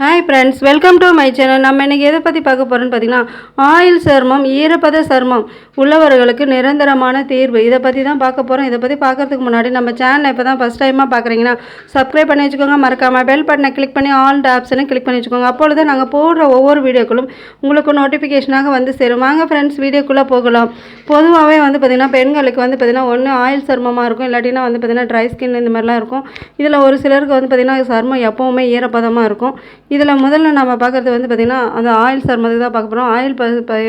Hi friends welcome to my channel நம்ம இன்றைக்கி எதை பற்றி பார்க்க போகிறோன்னு பார்த்தீங்கன்னா ஆயில் சர்மம் ஈரப்பத சருமம் உள்ளவர்களுக்கு நிரந்தரமான தீர்வு. இதை பற்றி தான் பார்க்க போகிறோம் இதை பற்றி பார்க்கறதுக்கு முன்னாடி நம்ம சேனலை இப்போ தான் ஃபஸ்ட் டைமாக பார்க்குறீங்கன்னா சப்ஸ்கிரைப் பண்ணி வச்சுக்கோங்க. மறக்காமல் பெல் பட்டனை கிளிக் பண்ணி ஆல் ஆப்ஷனை கிளிக் பண்ணி வச்சுக்கோங்க. அப்பொழுது நாங்கள் போடுற ஒவ்வொரு வீடியோக்களும் உங்களுக்கு நோட்டிஃபிகேஷனாக வந்து சேரும். வாங்க ஃப்ரெண்ட்ஸ் வீடியோக்குள்ளே போகலாம். பொதுவாகவே வந்து பார்த்திங்கன்னா பெண்களுக்கு வந்து பார்த்திங்கன்னா ஒன்று ஆயில் சருமமாக இருக்கும். இல்லாட்டினா வந்து பார்த்திங்கன்னா ட்ரை ஸ்கின் இந்த மாதிரிலாம் இருக்கும். இதில் ஒரு சிலருக்கு வந்து பார்த்திங்கன்னா சர்மம் எப்போவுமே ஈரப்பதமாக இருக்கும். இதில் முதல்ல நம்ம பார்க்குறது வந்து பார்த்திங்கன்னா அந்த ஆயில் சருமத்துக்கு தான் பார்க்க போகிறோம் ஆயில்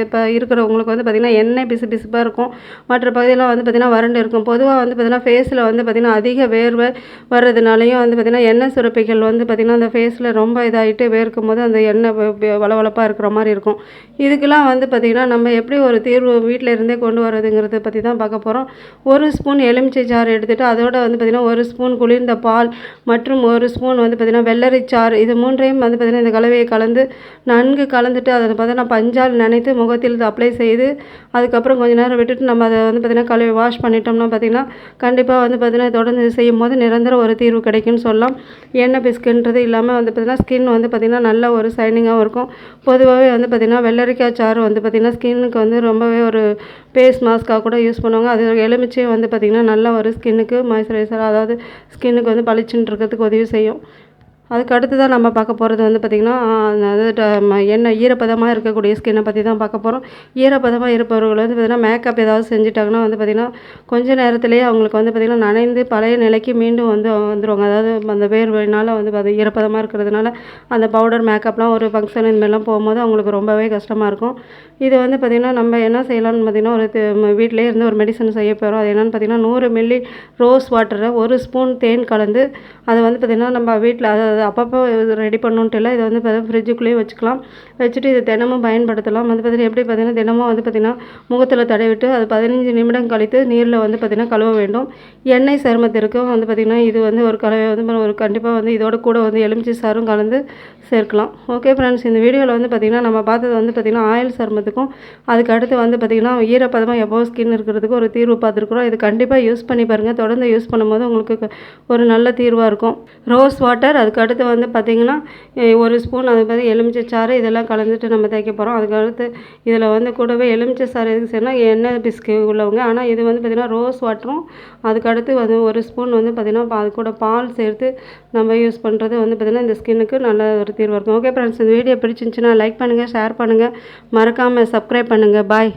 இப்போ இருக்கிறவங்களுக்கு வந்து பார்த்திங்கன்னா எண்ணெய் பிசு பிசுப்பாக இருக்கும் மற்ற பகுதியெல்லாம் வந்து பார்த்திங்கன்னா வறண்டு இருக்கும் பொதுவாக வந்து பார்த்திங்கன்னா ஃபேஸில் வந்து பார்த்திங்கன்னா அதிக வேர்வை வர்றதுனாலையும் வந்து பார்த்திங்கன்னா எண்ணெய் சுரப்பிகள் வந்து பார்த்திங்கன்னா அந்த ஃபேஸில் ரொம்ப இதாகிட்டு வேர்க்கும் போது அந்த எண்ணெய் வளவளப்பாக இருக்கிற மாதிரி இருக்கும் இதுக்கெல்லாம் வந்து பார்த்திங்கன்னா நம்ம எப்படி ஒரு தீர்வு வீட்டில் இருந்தே கொண்டு வரதுங்கிறத பற்றி தான் பார்க்க போகிறோம் ஒரு ஸ்பூன் எலுமிச்சை சாறு எடுத்துகிட்டு அதோட வந்து பார்த்திங்கன்னா ஒரு ஸ்பூன் குளிர்ந்த பால் மற்றும் ஒரு ஸ்பூன் வந்து பார்த்திங்கன்னா வெள்ளரி சாறு இது மூன்றையும் வந்து பார்த்திங்கன்னா இந்த கலவையை கலந்து நன்கு கலந்துட்டு அதை பார்த்தீங்கன்னா பஞ்சால் நினைத்து முகத்தில் அப்ளை செய்து அதுக்கப்புறம் கொஞ்ச நேரம் விட்டுட்டு நம்ம அதை வந்து பார்த்திங்கன்னா கழுவி வாஷ் பண்ணிட்டோம்னா பார்த்திங்கன்னா கண்டிப்பாக வந்து பார்த்திங்கன்னா தொடர்ந்து செய்யும் போது நிரந்தர ஒரு தீர்வு கிடைக்கும்னு சொல்லலாம். எண்ணெய் பிஸ்குன்றது இல்லாமல் வந்து பார்த்திங்கன்னா ஸ்கின் வந்து பார்த்திங்கன்னா நல்ல ஒரு ஷைனிங்காகவும் இருக்கும். பொதுவாகவே வந்து பார்த்திங்கன்னா வெள்ளரிக்காய் சாறு வந்து பார்த்திங்கன்னா ஸ்கின்னுக்கு வந்து ரொம்பவே ஒரு ஃபேஸ் மாஸ்க்காக கூட யூஸ் பண்ணுவாங்க. அது எலுமிச்சையும் வந்து பார்த்திங்கன்னா நல்ல ஒரு ஸ்கின்னுக்கு மாய்ஸ்சரைசர் அதாவது ஸ்கின்னுக்கு வந்து பளிச்சுன்னு இருக்கிறதுக்கு உதவி செய்யும். அதுக்கு அடுத்து தான் நம்ம பார்க்க போகிறது வந்து பார்த்திங்கன்னா அதாவது ட- ம- எண்ணெய் ஈரப்பதமாக இருக்கக்கூடிய ஸ்கின்னை பற்றி தான் பார்க்க போகிறோம் ஈரப்பதமாக இருப்பவர்கள் வந்து பார்த்திங்கன்னா மேக்கப் ஏதாவது செஞ்சுட்டாங்கன்னா வந்து பார்த்திங்கன்னா கொஞ்ச நேரத்திலேயே அவங்களுக்கு வந்து பார்த்திங்கன்னா நனைந்து பழைய நிலைக்கு மீண்டும் வந்து வந்துருவாங்க. அதாவது அந்த வேர்வையினால் வந்து அது ஈரப்பதமாக இருக்கிறதுனால அந்த பவுடர் மேக்கப்லாம் ஒரு ஃபங்க்ஷன் இதுமாரிலாம் போகும்போது அவங்களுக்கு ரொம்பவே கஷ்டமாக இருக்கும். இது வந்து பார்த்திங்கன்னா நம்ம என்ன செய்யலாம்னு பார்த்திங்கன்னா ஒரு வீட்டிலே இருந்து ஒரு மெடிசன் செய்ய போகிறோம் அது என்னென்னு பார்த்திங்கன்னா நூறு மில்லி ரோஸ் வாட்டரை ஒரு ஸ்பூன் தேன் கலந்து அதை வந்து பார்த்திங்கன்னா நம்ம வீட்டில் அதை அப்பப்போ ரெடி பண்ணணுன்ட்டு இல்லை. இதை வந்து பார்த்தீங்கன்னா ஃப்ரிட்ஜுக்குள்ளேயே வச்சுக்கலாம். வச்சுட்டு இது தினமும் பயன்படுத்தலாம். வந்து பார்த்திங்கன்னா எப்படி பார்த்திங்கன்னா தினமும் வந்து பார்த்திங்கன்னா முகத்தில் தடவிட்டு அது பதினஞ்சு நிமிடம் கழித்து நீரில் வந்து பார்த்திங்கன்னா கழுவ வேண்டும். எண்ணெய் சருமத்திற்கும் வந்து பார்த்திங்கன்னா இது வந்து ஒரு கலவை வந்து ஒரு கண்டிப்பாக வந்து இதோட கூட வந்து எலுமிச்சை சாரும் கலந்து சேர்க்கலாம். ஓகே ஃப்ரெண்ட்ஸ் இந்த வீடியோவில் வந்து பார்த்திங்கன்னா நம்ம பார்த்தது வந்து பார்த்திங்கன்னா ஆயில் சருமத்துக்கும் அதுக்கு அடுத்து வந்து பார்த்திங்கன்னா ஈரப்பதமாக எவ்வளோ ஸ்கின் இருக்கிறதுக்கு ஒரு தீர்வு பார்த்துருக்குறோம். இது கண்டிப்பாக யூஸ் பண்ணி பாருங்கள் தொடர்ந்து யூஸ் பண்ணும்போது உங்களுக்கு ஒரு நல்ல தீர்வாக இருக்கும். ரோஸ் வாட்டர் அதுக்கு அடுத்து வந்து பார்த்திங்கன்னா ஒரு ஸ்பூன் அது மாதிரி எலுமிச்சை சாறு இதெல்லாம் கலந்துட்டு நம்ம தேய்க்க போகிறோம் அதுக்கு அடுத்து இதில் வந்து கூடவே எலுமிச்சை சாறு எதுக்கு செய்யணும்னா எண்ணெய் பிஸ்கு உள்ளவங்க. ஆனால் இது வந்து பார்த்திங்கன்னா ரோஸ் வாட்டரும். அதுக்கு அடுத்து வந்து ஒரு ஸ்பூன் வந்து பார்த்திங்கன்னா அது கூட பால் சேர்த்து நம்ம யூஸ் பண்ணுறது வந்து பார்த்திங்கன்னா இந்த ஸ்கின்னுக்கு நல்ல ஒரு தீர்வாக இருக்கும். ஓகே ஃப்ரெண்ட்ஸ் இந்த வீடியோ பிடிச்சிருந்துச்சுன்னா லைக் பண்ணுங்கள் ஷேர் பண்ணுங்கள் மறக்காமல் சப்ஸ்கிரைப் பண்ணுங்கள் பாய்